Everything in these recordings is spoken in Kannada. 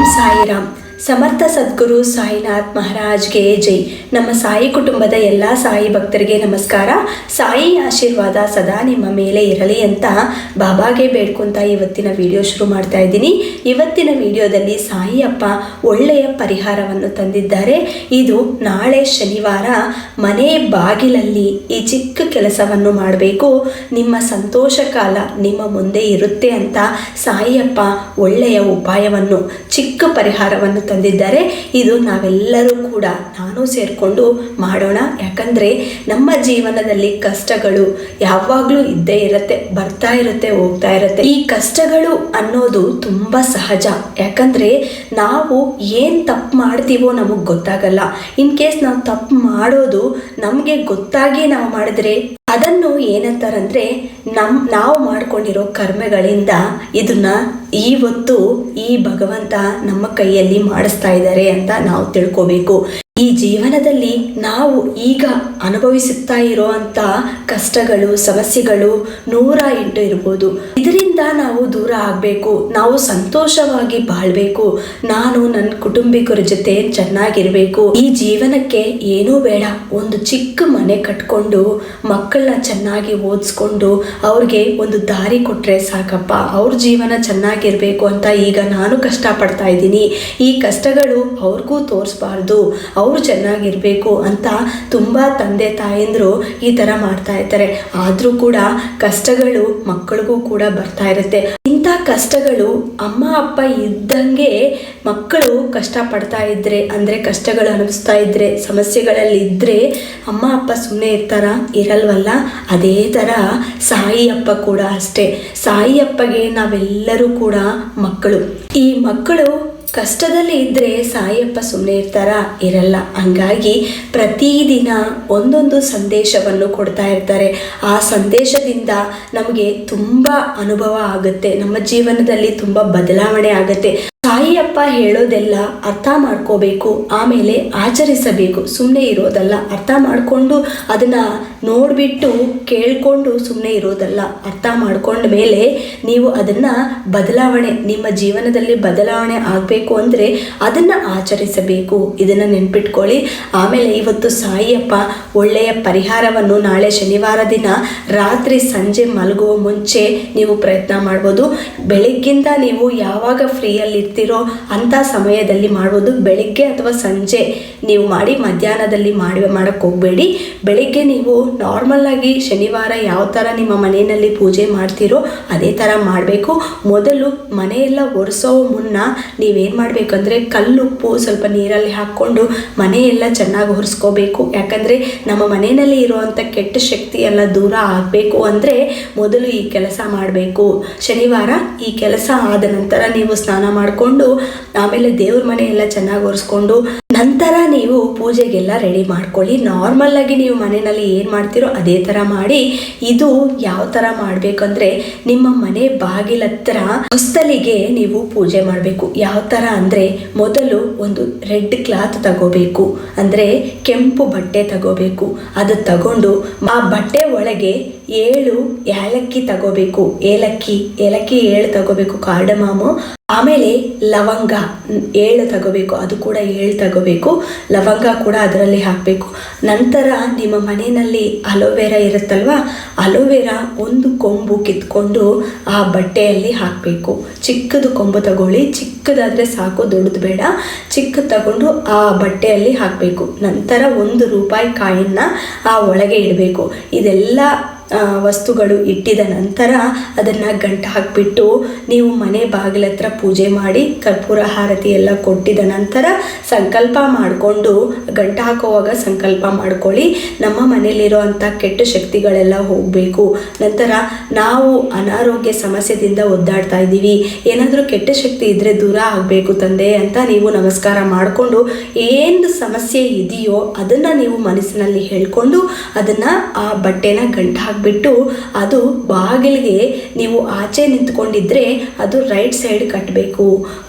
ಓಂ ಸಾಯಿರಾಮ್ ಸಮರ್ಥ ಸದ್ಗುರು ಸಾಯಿನಾಥ್ ಮಹಾರಾಜ್ಗೆ ಜೈ. ನಮ್ಮ ಸಾಯಿ ಕುಟುಂಬದ ಎಲ್ಲ ಸಾಯಿ ಭಕ್ತರಿಗೆ ನಮಸ್ಕಾರ. ಸಾಯಿ ಆಶೀರ್ವಾದ ಸದಾ ನಿಮ್ಮ ಮೇಲೆ ಇರಲಿ ಅಂತ ಬಾಬಾಗೆ ಬೇಡ್ಕೊಂತ ಇವತ್ತಿನ ವಿಡಿಯೋ ಶುರು ಮಾಡ್ತಾ ಇದ್ದೀನಿ. ಇವತ್ತಿನ ವಿಡಿಯೋದಲ್ಲಿ ಸಾಯಿ ಅಪ್ಪ ಒಳ್ಳೆಯ ಪರಿಹಾರವನ್ನು ತಂದಿದ್ದಾರೆ. ಇದು ನಾಳೆ ಶನಿವಾರ ಮನೆ ಬಾಗಿಲಲ್ಲಿ ಈ ಚಿಕ್ಕ ಕೆಲಸವನ್ನು ಮಾಡಬೇಕು. ನಿಮ್ಮ ಸಂತೋಷ ಕಾಲ ನಿಮ್ಮ ಮುಂದೆ ಇರುತ್ತೆ ಅಂತ ಸಾಯಿಯಪ್ಪ ಒಳ್ಳೆಯ ಉಪಾಯವನ್ನು, ಚಿಕ್ಕ ಪರಿಹಾರವನ್ನು ತಂದಿದ್ದಾರೆ. ಇದು ನಾವೆಲ್ಲರೂ ಕೂಡ ನಾನು ಸೇರಿಕೊಂಡು ಮಾಡೋಣ. ಯಾಕಂದರೆ ನಮ್ಮ ಜೀವನದಲ್ಲಿ ಕಷ್ಟಗಳು ಯಾವಾಗಲೂ ಇದ್ದೇ ಇರುತ್ತೆ, ಬರ್ತಾ ಇರುತ್ತೆ, ಹೋಗ್ತಾ ಇರುತ್ತೆ. ಈ ಕಷ್ಟಗಳು ಅನ್ನೋದು ತುಂಬ ಸಹಜ. ಯಾಕಂದರೆ ನಾವು ಏನು ತಪ್ಪು ಮಾಡ್ತೀವೋ ನಮಗೆ ಗೊತ್ತಾಗಲ್ಲ. ಇನ್ ಕೇಸ್ ನಾವು ತಪ್ಪು ಮಾಡೋದು ನಮಗೆ ಗೊತ್ತಾಗಿ ನಾವು ಮಾಡಿದ್ರೆ ಅದನ್ನು ಏನಂತಾರಂದ್ರೆ ನಮ್, ನಾವು ಮಾಡ್ಕೊಂಡಿರೋ ಕರ್ಮಗಳಿಂದ ಇದನ್ನ ಇವತ್ತು ಈ ಭಗವಂತ ನಮ್ಮ ಕೈಯಲ್ಲಿ ಮಾಡಿಸ್ತಾ ಇದ್ದಾರೆ ಅಂತ ನಾವು ತಿಳ್ಕೋಬೇಕು. ಈ ಜೀವನದಲ್ಲಿ ನಾವು ಈಗ ಅನುಭವಿಸುತ್ತಾ ಇರುವಂತ ಕಷ್ಟಗಳು, ಸಮಸ್ಯೆಗಳು ನೂರ ಎಂಟು ಇರ್ಬೋದು. ಇದರಿಂದ ನಾವು ದೂರ ಆಗಬೇಕು, ನಾವು ಸಂತೋಷವಾಗಿ ಬಾಳ್ಬೇಕು, ನಾನು ನನ್ನ ಕುಟುಂಬಿಕರ ಜೊತೆ ಚೆನ್ನಾಗಿರ್ಬೇಕು. ಈ ಜೀವನಕ್ಕೆ ಏನೂ ಬೇಡ, ಒಂದು ಚಿಕ್ಕ ಮನೆ ಕಟ್ಕೊಂಡು ಮಕ್ಕಳನ್ನ ಚೆನ್ನಾಗಿ ಓದಿಸ್ಕೊಂಡು ಅವ್ರಿಗೆ ಒಂದು ದಾರಿ ಕೊಟ್ಟರೆ ಸಾಕಪ್ಪ, ಅವ್ರ ಜೀವನ ಚೆನ್ನಾಗಿರ್ಬೇಕು ಅಂತ ಈಗ ನಾನು ಕಷ್ಟಪಡ್ತಾ ಇದ್ದೀನಿ. ಈ ಕಷ್ಟಗಳು ಅವ್ರಿಗೂ ತೋರಿಸ್ಬಾರ್ದು, ಅವರು ಚೆನ್ನಾಗಿರ್ಬೇಕು ಅಂತ ತುಂಬ ತಂದೆ ತಾಯಂದರು ಈ ಥರ ಮಾಡ್ತಾ ಇರ್ತಾರೆ ಆದರೂ ಕೂಡ ಕಷ್ಟಗಳು ಮಕ್ಕಳಿಗೂ ಕೂಡ ಬರ್ತಾ ಇರುತ್ತೆ. ಇಂಥ ಕಷ್ಟಗಳು ಅಮ್ಮ, ಅಪ್ಪ ಇದ್ದಂಗೆ ಮಕ್ಕಳು ಕಷ್ಟಪಡ್ತಾ ಇದ್ರೆ, ಅಂದರೆ ಕಷ್ಟಗಳು ಅನುಭವಿಸ್ತಾ ಇದ್ದರೆ ಅಮ್ಮ, ಅಪ್ಪ ಸುಮ್ಮನೆ ಇರ್ತಾರ? ಇರಲ್ವಲ್ಲ? ಅದೇ ಥರ ಸಾಯಿ ಅಪ್ಪ ಕೂಡ ಅಷ್ಟೇ. ಸಾಯಿ ಅಪ್ಪಗೆ ನಾವೆಲ್ಲರೂ ಕೂಡ ಮಕ್ಕಳು. ಈ ಮಕ್ಕಳು ಕಷ್ಟದಲ್ಲಿ ಇದ್ದರೆ ಸಾಯಪ್ಪ ಸುಮ್ಮನೆ ಇರ್ತಾರ? ಇರಲ್ಲ. ಹಂಗಾಗಿ ಪ್ರತಿದಿನ ಒಂದೊಂದು ಸಂದೇಶವನ್ನು ಕೊಡ್ತಾ ಇರ್ತಾರೆ. ಆ ಸಂದೇಶದಿಂದ ನಮಗೆ ತುಂಬ ಅನುಭವ ಆಗುತ್ತೆ. ನಮ್ಮ ಜೀವನದಲ್ಲಿ ತುಂಬ ಬದಲಾವಣೆ ಆಗುತ್ತೆ. ಸಾಯಿಯಪ್ಪ ಹೇಳೋದೆಲ್ಲ ಅರ್ಥ ಮಾಡ್ಕೋಬೇಕು, ಆಮೇಲೆ ಆಚರಿಸಬೇಕು. ಸುಮ್ಮನೆ ಇರೋದಲ್ಲ. ಅರ್ಥ ಮಾಡಿಕೊಂಡು ಅದನ್ನು ನೋಡಿಬಿಟ್ಟು ಕೇಳಿಕೊಂಡು ಸುಮ್ಮನೆ ಇರೋದಲ್ಲ. ಅರ್ಥ ಮಾಡ್ಕೊಂಡ ಮೇಲೆ ನೀವು ಅದನ್ನು ಬದಲಾವಣೆ, ನಿಮ್ಮ ಜೀವನದಲ್ಲಿ ಬದಲಾವಣೆ ಆಗಬೇಕು ಅಂದರೆ ಅದನ್ನು ಆಚರಿಸಬೇಕು. ಇದನ್ನು ನೆನ್ಪಿಟ್ಕೊಳ್ಳಿ. ಆಮೇಲೆ ಇವತ್ತು ಸಾಯಿಯಪ್ಪ ಒಳ್ಳೆಯ ಪರಿಹಾರವನ್ನು ನಾಳೆ ಶನಿವಾರ ದಿನ ರಾತ್ರಿ ಸಂಜೆ ಮಲಗುವ ಮುಂಚೆ ನೀವು ಪ್ರಯತ್ನ ಮಾಡ್ಬೋದು. ಬೆಳಗ್ಗಿಂದ ನೀವು ಯಾವಾಗ ಫ್ರೀಯಲ್ಲಿ ಇರ್ತೀರೋ ಅಂಥ ಸಮಯದಲ್ಲಿ ಮಾಡ್ಬೋದು ಬೆಳಿಗ್ಗೆ ಅಥವಾ ಸಂಜೆ ನೀವು ಮಾಡಿ ಮಧ್ಯಾಹ್ನದಲ್ಲಿ ಮಾಡಿ ಮಾಡೋಕ್ಕೆ ಹೋಗಬೇಡಿ. ಬೆಳಿಗ್ಗೆ ನೀವು ನಾರ್ಮಲ್ಲಾಗಿ ಶನಿವಾರ ಯಾವ ಥರ ನಿಮ್ಮ ಮನೆಯಲ್ಲಿ ಪೂಜೆ ಮಾಡ್ತೀರೋ ಅದೇ ಥರ ಮಾಡಬೇಕು. ಮೊದಲು ಮನೆಯೆಲ್ಲ ಒರೆಸೋ ಮುನ್ನ ನೀವೇನು ಮಾಡಬೇಕಂದ್ರೆ ಕಲ್ಲುಪ್ಪು ಸ್ವಲ್ಪ ನೀರಲ್ಲಿ ಹಾಕ್ಕೊಂಡು ಮನೆಯೆಲ್ಲ ಚೆನ್ನಾಗಿ ಒರೆಸ್ಕೋಬೇಕು. ಯಾಕಂದರೆ ನಮ್ಮ ಮನೆಯಲ್ಲಿ ಇರುವಂಥ ಕೆಟ್ಟ ಶಕ್ತಿ ಎಲ್ಲ ದೂರ ಆಗಬೇಕು ಅಂದರೆ ಮೊದಲು ಈ ಕೆಲಸ ಮಾಡಬೇಕು. ಶನಿವಾರ ಈ ಕೆಲಸ ಆದ ನಂತರ ನೀವು ಸ್ನಾನ ಮಾಡಿಕೊಂಡು ಆಮೇಲೆ ದೇವ್ರ ಮನೆ ಎಲ್ಲ ಚೆನ್ನಾಗಿ ಒರೆಸ್ಕೊಂಡು ನಂತರ ನೀವು ಪೂಜೆಗೆಲ್ಲ ರೆಡಿ ಮಾಡ್ಕೊಳ್ಳಿ. ನಾರ್ಮಲ್ ಆಗಿ ನೀವು ಮನೆಯಲ್ಲಿ ಏನು ಮಾಡ್ತೀರೋ ಅದೇ ಥರ ಮಾಡಿ. ಇದು ಯಾವ ಥರ ಮಾಡಬೇಕಂದ್ರೆ ನಿಮ್ಮ ಮನೆ ಬಾಗಿಲ ಹತ್ರ ಹೊಸ್ತಲಿಗೆ ನೀವು ಪೂಜೆ ಮಾಡಬೇಕು. ಯಾವ ಥರ ಅಂದರೆ ಮೊದಲು ಒಂದು ರೆಡ್ ಕ್ಲಾತ್ ತಗೋಬೇಕು. ಅಂದರೆ ಕೆಂಪು ಬಟ್ಟೆ ತಗೋಬೇಕು. ಅದು ತಗೊಂಡು ಆ ಬಟ್ಟೆ ಒಳಗೆ ಏಳು ಏಲಕ್ಕಿ ತಗೋಬೇಕು. ಏಲಕ್ಕಿ ಏಲಕ್ಕಿ ಏಳು ತಗೋಬೇಕು ಕಾರ್ಡಮಾಮು ಆಮೇಲೆ ಲವಂಗ ಏಳು ತಗೋಬೇಕು. ಅದು ಕೂಡ ಏಳು ತಗೋಬೇಕು. ಲವಂಗ ಕೂಡ ಅದರಲ್ಲಿ ಹಾಕಬೇಕು. ನಂತರ ನಿಮ್ಮ ಮನೆಯಲ್ಲಿ ಅಲೋವೆರಾ ಇರುತ್ತಲ್ವ? ಅಲೋವೆರಾ ಒಂದು ಕೊಂಬು ಕಿತ್ಕೊಂಡು ಆ ಬಟ್ಟೆಯಲ್ಲಿ ಹಾಕಬೇಕು. ಚಿಕ್ಕದು ಕೊಂಬು ತಗೊಳ್ಳಿ. ಚಿಕ್ಕದಾದರೆ ಸಾಕು, ದೊಡ್ಡದು ಬೇಡ. ಚಿಕ್ಕದು ತಗೊಂಡು ಆ ಬಟ್ಟೆಯಲ್ಲಿ ಹಾಕಬೇಕು. ನಂತರ ಒಂದು ರೂಪಾಯಿ ಕಾಯನ್ನು ಆ ಒಳಗೆ ಇಡಬೇಕು. ಇದೆಲ್ಲ ವಸ್ತುಗಳು ಇಟ್ಟಿದ ನಂತರ ಅದನ್ನು ಗಂಟು ಹಾಕಿಬಿಟ್ಟು ನೀವು ಮನೆ ಬಾಗಿಲ ಹತ್ರ ಪೂಜೆ ಮಾಡಿ, ಕರ್ಪೂರ ಹಾರತಿ ಎಲ್ಲ ಕೊಟ್ಟಿದ ನಂತರ ಸಂಕಲ್ಪ ಮಾಡಿಕೊಂಡು, ಗಂಟು ಹಾಕುವಾಗ ಸಂಕಲ್ಪ ಮಾಡ್ಕೊಳ್ಳಿ. ನಮ್ಮ ಮನೆಯಲ್ಲಿರೋ ಅಂಥ ಕೆಟ್ಟ ಶಕ್ತಿಗಳೆಲ್ಲ ಹೋಗಬೇಕು. ನಂತರ ನಾವು ಅನಾರೋಗ್ಯ ಸಮಸ್ಯೆದಿಂದ ಒದ್ದಾಡ್ತಾ ಇದ್ದೀವಿ. ಏನಾದರೂ ಕೆಟ್ಟ ಶಕ್ತಿ ಇದ್ದರೆ ದೂರ ಆಗಬೇಕು ತಂದೆ ಅಂತ ನೀವು ನಮಸ್ಕಾರ ಮಾಡಿಕೊಂಡು, ಏನು ಸಮಸ್ಯೆ ಇದೆಯೋ ಅದನ್ನು ನೀವು ಮನಸ್ಸಿನಲ್ಲಿ ಹೇಳ್ಕೊಂಡು ಅದನ್ನು ಆ ಬಟ್ಟೆನ ಗಂಟು ಹಾಕಿ ಹಾಕಿಬಿಟ್ಟು ಅದು ಬಾಗಿಲಿಗೆ ನೀವು ಆಚೆ ನಿಂತ್ಕೊಂಡಿದ್ರೆ ಅದು ರೈಟ್ ಸೈಡ್ ಕಟ್ಟಬೇಕು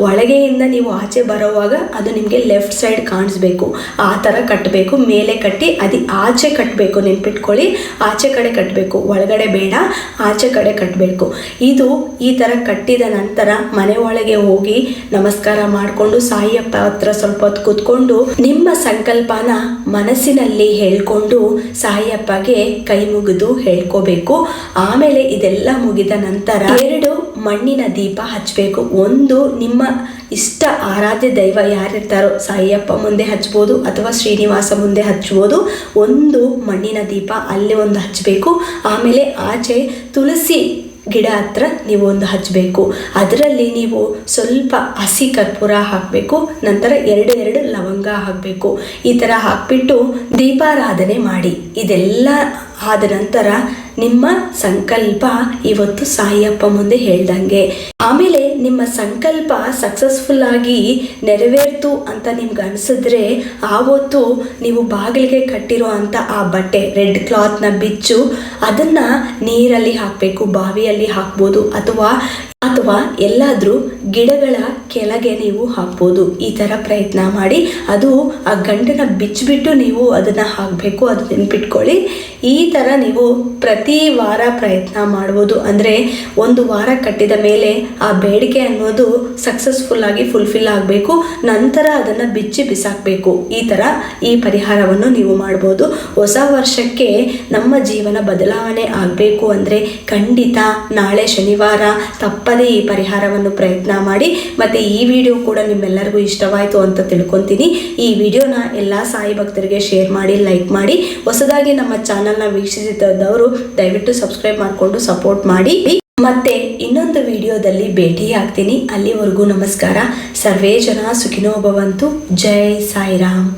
ಒಳಗೆಯಿಂದ ನೀವು ಆಚೆ ಬರೋವಾಗ ಅದು ನಿಮಗೆ ಲೆಫ್ಟ್ ಸೈಡ್ ಕಾಣಿಸ್ಬೇಕು. ಆ ಥರ ಕಟ್ಟಬೇಕು ಮೇಲೆ ಕಟ್ಟಿ ಅದು ಆಚೆ ಕಟ್ಟಬೇಕು ನೆನ್ಪಿಟ್ಕೊಳ್ಳಿ. ಆಚೆ ಕಡೆ ಕಟ್ಟಬೇಕು ಒಳಗಡೆ ಬೇಡ, ಆಚೆ ಕಡೆ ಕಟ್ಟಬೇಕು ಇದು ಈ ಥರ ಕಟ್ಟಿದ ನಂತರ ಮನೆ ಒಳಗೆ ಹೋಗಿ ನಮಸ್ಕಾರ ಮಾಡಿಕೊಂಡು ಸಾಯಿಯಪ್ಪ ಹತ್ರ ಸ್ವಲ್ಪ ಹೊತ್ತು ಕೂತ್ಕೊಂಡು ನಿಮ್ಮ ಸಂಕಲ್ಪನ ಮನಸ್ಸಿನಲ್ಲಿ ಹೇಳ್ಕೊಂಡು ಸಾಯಿಯಪ್ಪಗೆ ಕೈ ಮುಗಿದು ಹೇಳ್ಕೋಬೇಕು. ಆಮೇಲೆ ಇದೆಲ್ಲ ಮುಗಿದ ನಂತರ ಎರಡು ಮಣ್ಣಿನ ದೀಪ ಹಚ್ಚಬೇಕು ಒಂದು ನಿಮ್ಮ ಇಷ್ಟ ಆರಾಧ್ಯ ದೈವ ಯಾರಿರ್ತಾರೋ ಸಾಯಿಯಪ್ಪ ಮುಂದೆ ಹಚ್ಬೋದು ಅಥವಾ ಶ್ರೀನಿವಾಸ ಮುಂದೆ ಹಚ್ಬೋದು. ಒಂದು ಮಣ್ಣಿನ ದೀಪ ಅಲ್ಲೇ ಒಂದು ಹಚ್ಚಬೇಕು ಆಮೇಲೆ ಆಚೆ ತುಳಸಿ ಗಿಡ ಹತ್ರ ನೀವು ಒಂದು ಹಚ್ಚಬೇಕು ಅದರಲ್ಲಿ ನೀವು ಸ್ವಲ್ಪ ಹಸಿ ಕರ್ಪೂರ ಹಾಕಬೇಕು, ನಂತರ ಎರಡು ಎರಡು ಲವಂಗ ಹಾಕಬೇಕು. ಈ ಥರ ಹಾಕ್ಬಿಟ್ಟು ದೀಪಾರಾಧನೆ ಮಾಡಿ. ಇದೆಲ್ಲ ಆದ ನಂತರ ನಿಮ್ಮ ಸಂಕಲ್ಪ ಇವತ್ತು ಸಾಯಿಯಪ್ಪ ಮುಂದೆ ಹೇಳ್ದಂಗೆ. ಆಮೇಲೆ ನಿಮ್ಮ ಸಂಕಲ್ಪ ಸಕ್ಸಸ್ಫುಲ್ ಆಗಿ ನೆರವೇರ್ತು ಅಂತ ನಿಮ್ಗೆ ಅನಿಸಿದ್ರೆ ಆವತ್ತು ನೀವು ಬಾಗಿಲಿಗೆ ಕಟ್ಟಿರೋ ಅಂಥ ಆ ಬಟ್ಟೆ, ರೆಡ್ ಕ್ಲಾತ್ನ ಬಿಚ್ಚು, ಅದನ್ನು ನೀರಲ್ಲಿ ಹಾಕಬೇಕು, ಬಾವಿಯಲ್ಲಿ ಹಾಕ್ಬೋದು, ಅಥವಾ ಅಥವಾ ಎಲ್ಲಾದರೂ ಗಿಡಗಳ ಕೆಳಗೆ ನೀವು ಹಾಕ್ಬೋದು. ಈ ಥರ ಪ್ರಯತ್ನ ಮಾಡಿ. ಅದು ಆ ಗಂಟನ ಬಿಚ್ಚಿಬಿಟ್ಟು ನೀವು ಅದನ್ನು ಹಾಕಬೇಕು. ಅದು ನೆನ್ಪಿಟ್ಕೊಳ್ಳಿ. ಈ ಥರ ನೀವು ಪ್ರತಿ ವಾರ ಪ್ರಯತ್ನ ಮಾಡ್ಬೋದು. ಅಂದರೆ ಒಂದು ವಾರ ಕಟ್ಟಿದ ಮೇಲೆ ಆ ಬೇಡಿಕೆ ಅನ್ನೋದು ಸಕ್ಸಸ್ಫುಲ್ ಆಗಿ ಫುಲ್ಫಿಲ್ ಆಗಬೇಕು. ನಂತರ ಅದನ್ನು ಬಿಚ್ಚಿ ಬಿಸಾಕಬೇಕು. ಈ ಥರ ಈ ಪರಿಹಾರವನ್ನು ನೀವು ಮಾಡ್ಬೋದು. ಹೊಸ ವರ್ಷಕ್ಕೆ ನಮ್ಮ ಜೀವನ ಬದಲಾವಣೆ ಆಗಬೇಕು ಅಂದರೆ ಖಂಡಿತ ನಾಳೆ ಶನಿವಾರ ತಪ್ಪದೇ ಈ ಪರಿಹಾರವನ್ನು ಪ್ರಯತ್ನ ಮಾಡಿ. ಮತ್ತು ಈ ವಿಡಿಯೋ ಕೂಡ ನಿಮ್ಮೆಲ್ಲರಿಗೂ ಇಷ್ಟವಾಯಿತು ಅಂತ ತಿಳ್ಕೊತೀನಿ. ಈ ವಿಡಿಯೋನ ಎಲ್ಲ ಸಾಯಿ ಭಕ್ತರಿಗೆ ಶೇರ್ ಮಾಡಿ, ಲೈಕ್ ಮಾಡಿ. ಹೊಸದಾಗಿ ನಮ್ಮ ಚಾನಲ್ನ ವೀಕ್ಷಿಸಿದ್ದವರು ದಯವಿಟ್ಟು ಸಬ್ಸ್ಕ್ರೈಬ್ ಮಾಡಿಕೊಂಡು ಸಪೋರ್ಟ್ ಮಾಡಿ. ಮತ್ತೆ ಇನ್ನೊಂದು ವಿಡಿಯೋದಲ್ಲಿ ಭೇಟಿ ಆಗ್ತೀನಿ ಅಲ್ಲಿವರೆಗೂ ನಮಸ್ಕಾರ. ಸರ್ವೇ ಜನ ಸುಖಿನೋ ಭವಂತು. ಜೈ ಸಾಯಿರಾಮ್.